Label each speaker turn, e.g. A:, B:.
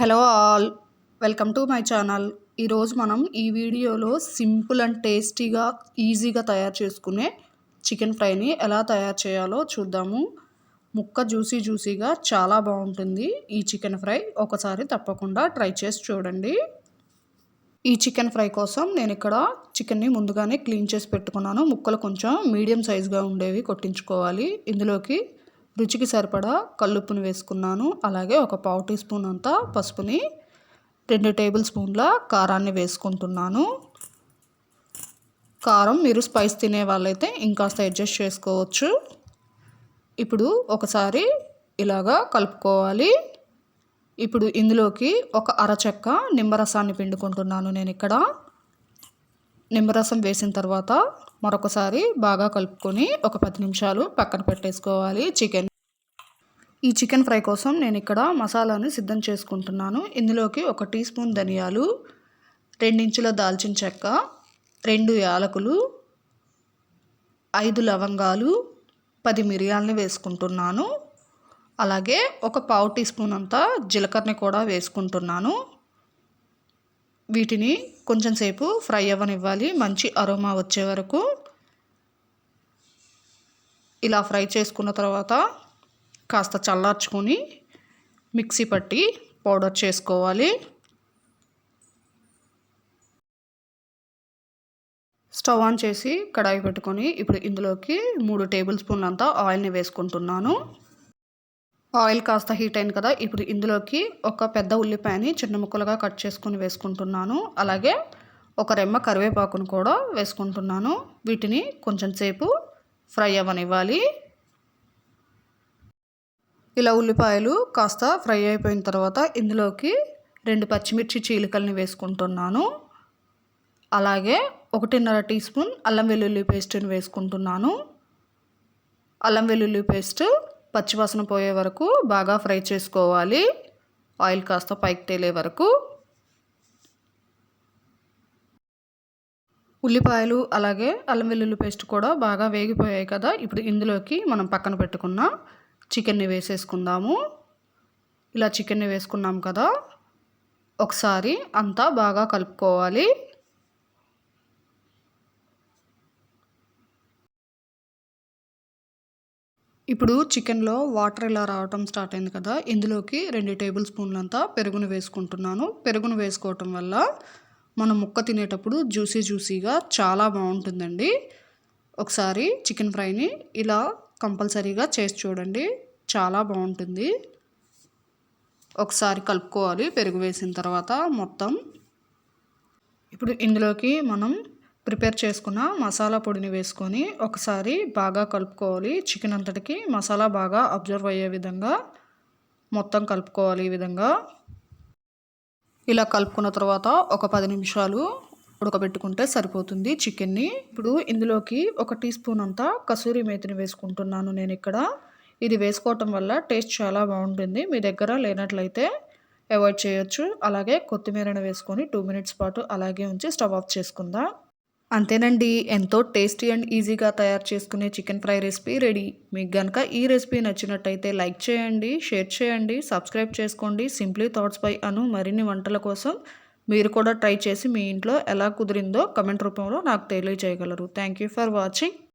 A: Hello all welcome to my channel. ఈరోజు మనం ఈ వీడియోలో సింపుల్ అండ్ టేస్టీగా ఈజీగా తయారు చేసుకునే చికెన్ ఫ్రైని ఎలా తయారు చేయాలో చూద్దాము. ముక్క జ్యూసీ జ్యూసీగా చాలా బాగుంటుంది ఈ చికెన్ ఫ్రై. ఒకసారి తప్పకుండా ట్రై చేసి చూడండి. ఈ చికెన్ ఫ్రై కోసం నేను ఇక్కడ చికెన్ని ముందుగానే క్లీన్ చేసి పెట్టుకున్నాను. ముక్కలు కొంచెం మీడియం సైజుగా ఉండేవి కొట్టించుకోవాలి. ఇందులోకి రుచికి సరిపడా కల్లుప్పుని వేసుకున్నాను. అలాగే ఒక పావు టీ స్పూన్ అంతా పసుపుని రెండు టేబుల్ స్పూన్ల కారాన్ని వేసుకుంటున్నాను. కారం మీరు స్పైస్ తినే వాళ్ళైతే ఇంకాస్త అడ్జస్ట్ చేసుకోవచ్చు. ఇప్పుడు ఒకసారి ఇలాగా కలుపుకోవాలి. ఇప్పుడు ఇందులోకి ఒక అరచెక్క నిమ్మరసాన్ని పిండుకుంటున్నాను నేను ఇక్కడ. నిమ్మరసం వేసిన తర్వాత మరొకసారి బాగా కలుపుకొని ఒక పది నిమిషాలు పక్కన పెట్టేసుకోవాలి. చికెన్ ఈ చికెన్ ఫ్రై కోసం నేను ఇక్కడ మసాలాను సిద్ధం చేసుకుంటున్నాను. ఇందులోకి ఒక టీ స్పూన్ ధనియాలు రెండించుల దాల్చిన చెక్క రెండు యాలకులు ఐదు లవంగాలు పది మిరియాలని వేసుకుంటున్నాను. అలాగే ఒక పావు టీ స్పూన్ అంతా జీలకర్రని కూడా వేసుకుంటున్నాను. వీటిని కొంచెం సేపు ఫ్రై అవ్వనివ్వాలి. మంచి అరోమా వచ్చే వరకు. ఇలా ఫ్రై చేసుకున్న తర్వాత కాస్త చల్లార్చుకొని మిక్సీ పట్టి పౌడర్ చేసుకోవాలి. స్టవ్ ఆన్ చేసి కడాయి పెట్టుకొని ఇప్పుడు ఇందులోకి మూడు టేబుల్ స్పూన్లంతా ఆయిల్ని వేసుకుంటున్నాను. ఆయిల్ కాస్త హీట్ అయింది కదా ఇప్పుడు ఇందులోకి ఒక పెద్ద ఉల్లిపాయని చిన్న ముక్కలుగా కట్ చేసుకొని వేసుకుంటున్నాను. అలాగే ఒక రెమ్మ కరివేపాకును కూడా వేసుకుంటున్నాను. వీటిని కొంచెం సేపు ఫ్రై అవ్వనివ్వాలి. ఇలా ఉల్లిపాయలు కాస్త ఫ్రై అయిపోయిన తర్వాత ఇందులోకి రెండు పచ్చిమిర్చి చీలికల్ని వేసుకుంటున్నాను. అలాగే ఒకటిన్నర టీ స్పూన్ అల్లం వెల్లుల్లి పేస్ట్ని వేసుకుంటున్నాను. అల్లం వెల్లుల్లి పేస్ట్ పచ్చివాసన పోయే వరకు బాగా ఫ్రై చేసుకోవాలి. ఆయిల్ కాస్త పైకి తేలే వరకు. ఉల్లిపాయలు అలాగే అల్లం వెల్లుల్లి పేస్ట్ కూడా బాగా వేగిపోయాయి కదా ఇప్పుడు ఇందులోకి మనం పక్కన పెట్టుకున్న చికెన్ని వేసేసుకుందాము. ఇలా చికెన్ని వేసుకున్నాం కదా. ఒకసారి అంతా బాగా కలుపుకోవాలి. ఇప్పుడు చికెన్లో వాటర్ ఇలా రావటం స్టార్ట్ అయింది కదా. ఇందులోకి రెండు టేబుల్ స్పూన్లంతా పెరుగును వేసుకుంటున్నాను. పెరుగును వేసుకోవటం వల్ల మనం ముక్క తినేటప్పుడు జ్యూసీ జ్యూసీగా చాలా బాగుంటుందండి. ఒకసారి చికెన్ ఫ్రైని ఇలా కంపల్సరీగా చేసి చూడండి. చాలా బాగుంటుంది. ఒకసారి కలుపుకోవాలి. పెరుగు వేసిన తర్వాత మొత్తం. ఇప్పుడు ఇందులోకి మనం ప్రిపేర్ చేసుకున్న మసాలా పొడిని వేసుకొని ఒకసారి బాగా కలుపుకోవాలి. చికెన్ అంతటికి మసాలా బాగా అబ్జర్వ్ అయ్యే విధంగా మొత్తం కలుపుకోవాలి ఈ విధంగా. ఇలా కలుపుకున్న తర్వాత ఒక పది నిమిషాలు ఉడకబెట్టుకుంటే సరిపోతుంది చికెన్ని. ఇప్పుడు ఇందులోకి ఒక టీ స్పూన్ అంతా కసూరి మేతిని వేసుకుంటున్నాను నేను ఇక్కడ. ఇది వేసుకోవటం వల్ల టేస్ట్ చాలా బాగుంటుంది. మీ దగ్గర లేనట్లయితే అవాయిడ్ చేయొచ్చు. అలాగే కొత్తిమీరను వేసుకొని టూ మినిట్స్ పాటు అలాగే ఉంచి స్టవ్ ఆఫ్ చేసుకుందాం. అంతేనండి. ఎంతో టేస్టీ అండ్ ఈజీగా తయారు చేసుకునే చికెన్ ఫ్రై రెసిపీ రెడీ. మీకు కనుక ఈ రెసిపీ నచ్చినట్టయితే లైక్ చేయండి షేర్ చేయండి సబ్స్క్రైబ్ చేసుకోండి. Simply thoughts by Anu. మరిన్ని వంటల కోసం మీరు కూడా ట్రై చేసి మీ ఇంట్లో ఎలా కుదిరిందో కమెంట్ రూపంలో నాకు తెలియజేయగలరు. Thank you for watching